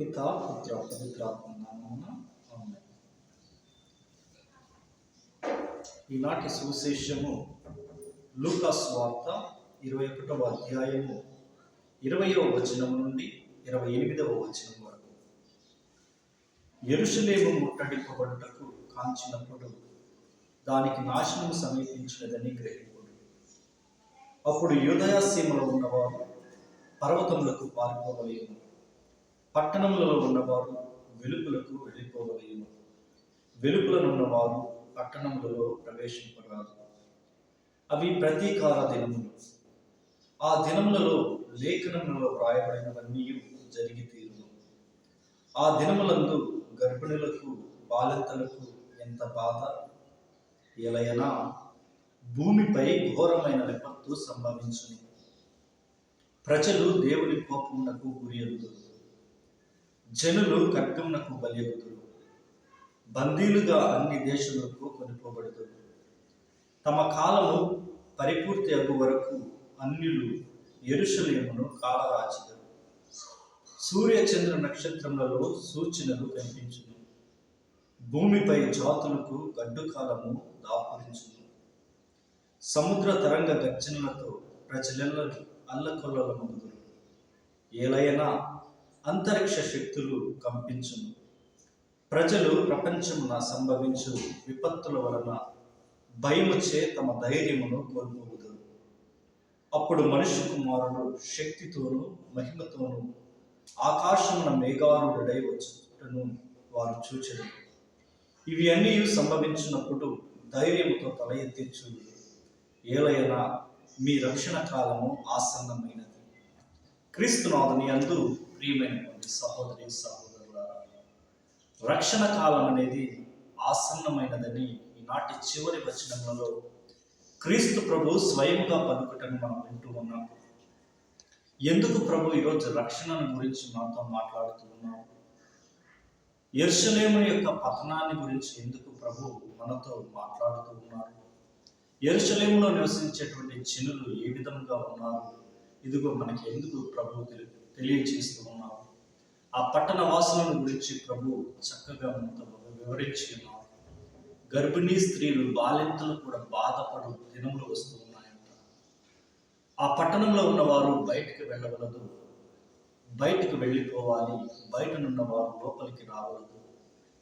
పిత పుత్ర పవిత్రాత్మ నామమున ఈనాటి సువిశేషము లూకాస్ వార్త ఇరవై ఒకటవ అధ్యాయము ఇరవయవ వచనం నుండి ఇరవై ఎనిమిదవ వచనం వరకు। ఎరుషలేము ముట్టడింపబడుటకు కాంచినప్పుడు దానికి నాశనం సమీపించినదని గ్రహింపుడు అప్పుడు యూదయాసీమలో ఉన్నవారు పర్వతములకు పారిపోవలేము పట్టణములలో ఉన్నవారు వెలుపులకు వెళ్ళిపోవలేము వెలుపులనున్నవారు పట్టణములలో ప్రవేశింపరాదు. అవి ప్రతీకార దినములు. ఆ దినములలో లేఖనములలో వ్రాయబడినవన్నీ జరిగి తీరును. ఆ దినములందు గర్భిణులకు బాలింతలకు ఎంత బాధ? ఎలయనా భూమిపై ఘోరమైన విపత్తు సంభవించును. ప్రజలు దేవుని కోపమునకు గురియగుదురు జనులు ఖడ్గమునకు బలియగుదురు. బందీలుగా అన్ని దేశములకు కొనిపోబడుదురు. తమ కాలము పరిపూర్తి అగు వరకు అన్యులు ఎరుషలేమును కాలరాచిదరు. సూర్య చంద్ర నక్షత్రములలో సూచనలు కనిపించును. భూమిపై జాతులకు గడ్డుకాలము దాపురించును. సముద్ర తరంగ గర్జనలతో ప్రజలెల్లరూ అల్లకొల్లల ముందురు ఏలైనా అంతరిక్ష శక్తులు కంపించును. ప్రజలు ప్రపంచమున సంభవించు విపత్తుల వలన భయముచే తమ ధైర్యమును కోల్పోవుదురు. అప్పుడు మనుష్య కుమారుడు శక్తితోనూ మహిమతోనూ ఆకాశమున మేఘారుడై వచ్చుటను వారు చూచరు ఇవి అన్నీ సంభవించినప్పుడు ధైర్యముతో తల ఎత్తించు ఏలైనా మీ రక్షణ కాలము ఆసన్నమైనది. క్రీస్తునాథుని అందు ప్రియమైనటువంటి సహోదరి సహోదరుల రక్షణ కాలం అనేది ఆసన్నమైనదని ఈనాటి చివరి వచనములలో క్రీస్తు ప్రభు స్వయంగా పలుకుటను మనం వింటూ ఉన్నాం. ఎందుకు ప్రభు ఈరోజు రక్షణను గురించి మనతో మాట్లాడుతూ ఉన్నాం? ఎర్షలేము యొక్క పతనాన్ని గురించి ఎందుకు ప్రభు మనతో మాట్లాడుతూ ఉన్నారు? ఎరుషలేములో నివసించేటువంటి చినులు ఏ విధంగా ఉన్నారు? ఇదిగో మనకి ఎందుకు ప్రభు తెలి- తెలియజేస్తూ ఆ పట్టణ వాసులను గురించి ప్రభు చక్కగా మనతో వివరించి ఉన్నారు గర్భిణీ స్త్రీలు బాలింతలు కూడా బాధపడు దినములు వస్తూ ఉన్నాయంట. ఆ పట్టణంలో ఉన్నవారు బయటికి వెళ్ళవలదు. బయటికి వెళ్ళిపోవాలి. బయటనున్న వారు లోపలికి రావలదు.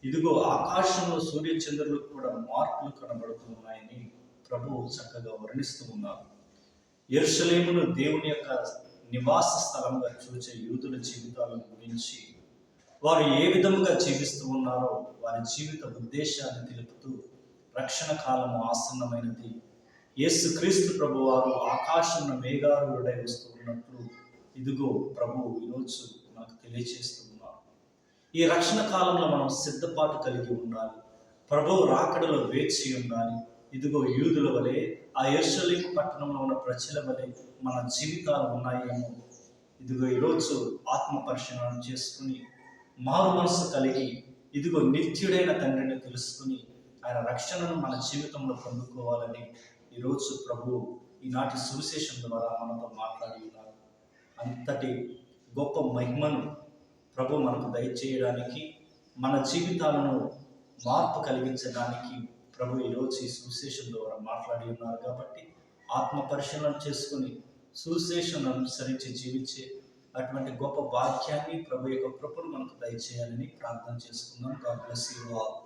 ఇదిగో ఆకాశంలో సూర్యచంద్రులకు కూడా మార్పులు కనబడుతున్నాయని ప్రభువు చక్కగా వర్ణిస్తూ ఉన్నారు. ఎరుసలేమును దేవుని యొక్క నివాస స్థలంగా చూచే యూదుల జీవితాలను గురించి వారు ఏ విధముగా జీవిస్తూ ఉన్నారో వారి జీవిత ఉద్దేశాన్ని తెలుపుతూ రక్షణ కాలము ఆసన్నమైనది. యేసుక్రీస్తు ప్రభు వారు ఆకాశంలో మేఘారుడై వస్తూ ఉన్నట్లు ఇదిగో ప్రభు ఈరోజు మనకు తెలియజేస్తూ ఉన్నారు. ఈ రక్షణ కాలంలో మనం సిద్ధపాటు కలిగి ఉండాలి. ప్రభు రాకడలో వేచి ఉండాలి. ఇదిగో యూదుల వలె ఆ ఎర్షలీం పట్టణంలో ఉన్న ప్రజల వలె మన జీవితాలు ఉన్నాయేమో. ఇదిగో ఈరోజు ఆత్మ పరిశీలన చేసుకుని మారు మనసు కలిగి ఇదిగో నిత్యుడైన తండ్రిని తెలుసుకుని ఆయన రక్షణను మన జీవితంలో పొందుకోవాలని ఈరోజు ప్రభు ఈనాటి సువిశేషం ద్వారా మనతో మాట్లాడి ఉన్నారు. అంతటి గొప్ప మహిమను ప్రభు మనకు దయచేయడానికి మన జీవితాలను మార్పు కలిగించడానికి ప్రభు ఈరోజు ఈ సువిశేషం ద్వారా మాట్లాడి ఉన్నారు కాబట్టి ఆత్మ పరిశీలన చేసుకుని సువిశేషం అనుసరించి జీవించే అటువంటి గొప్ప వాక్యాన్ని ప్రభు యొక్క కృపను మనకు దయచేయాలని ప్రార్థన చేసుకుందాం. God bless you all